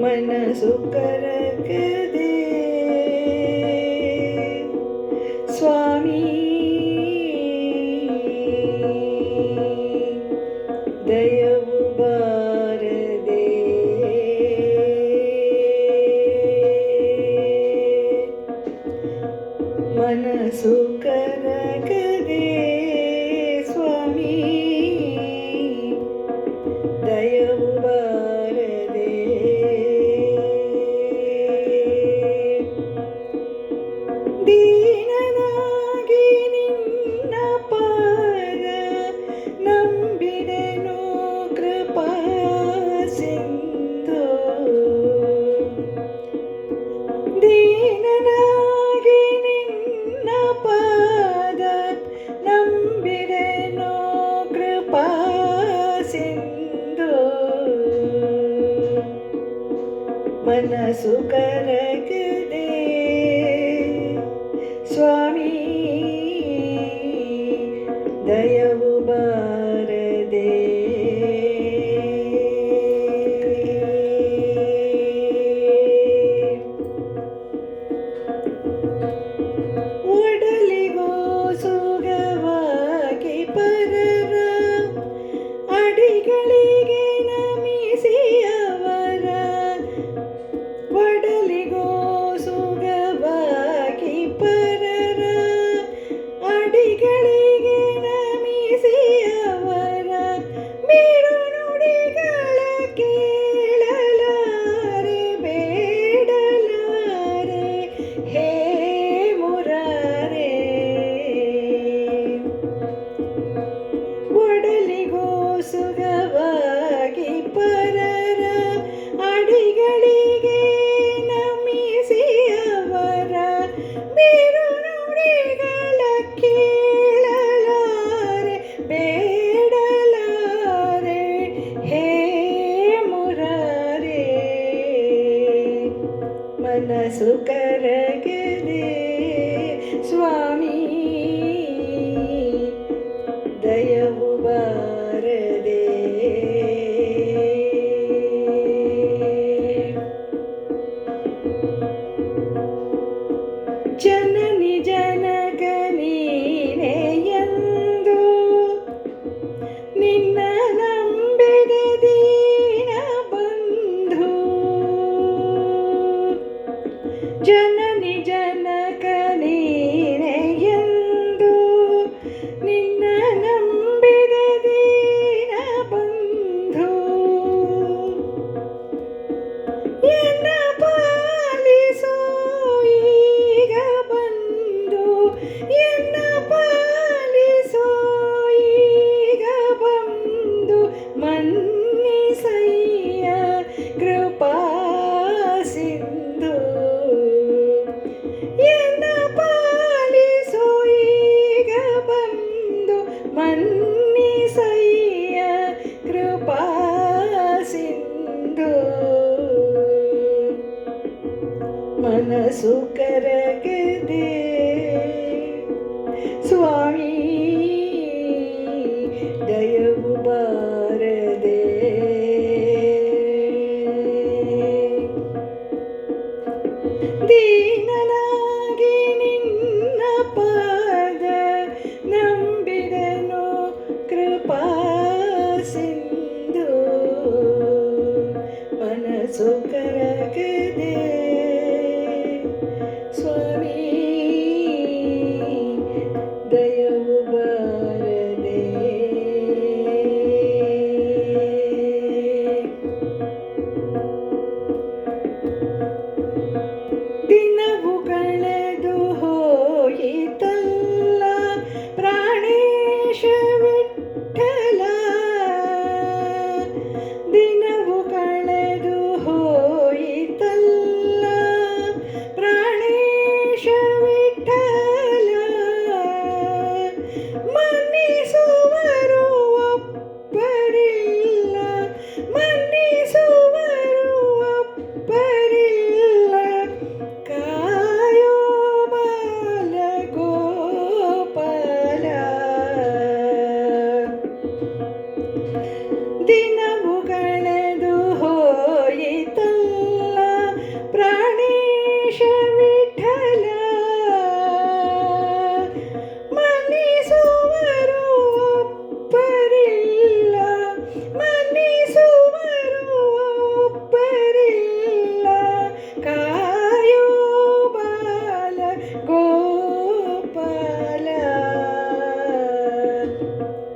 my nails ದೀನನಾಗಿ ನಿನ್ನ ಪಾದ ನಂಬಿದೆನು ಕೃಪಾ ದೀನನಾಗಿ ನಿನ್ನ ಪಾದ ನಂಬಿದೆನು ಕೃಪಾ ಸಿಂಧು. ಮನಸು ಕರಗೆ ಸಕಲ ಸುಖರಗದೆ ಸ್ವಾಮಿ ದಯವು ಬಾರದೆ ಜನನಿ ಜನಕ ನೀನೆಯಂದು ನಿನ್ನ మనసు కరగదే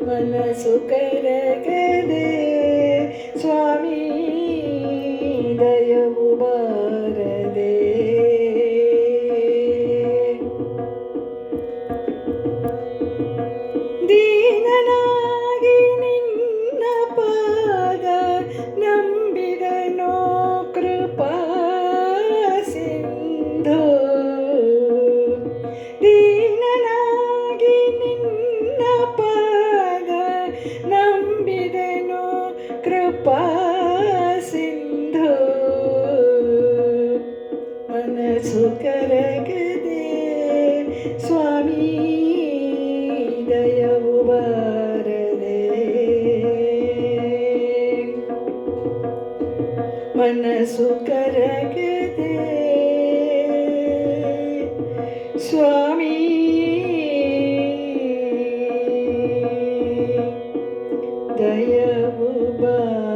Mana sukara ಸುಕರಗದೆ ಸ್ವಾಮಿ ದಯವು ಬಾರದೆ ಮನಸ್ಸು ಕರಗದೆ ಸ್ವಾಮಿ ದಯವು ಬಾರ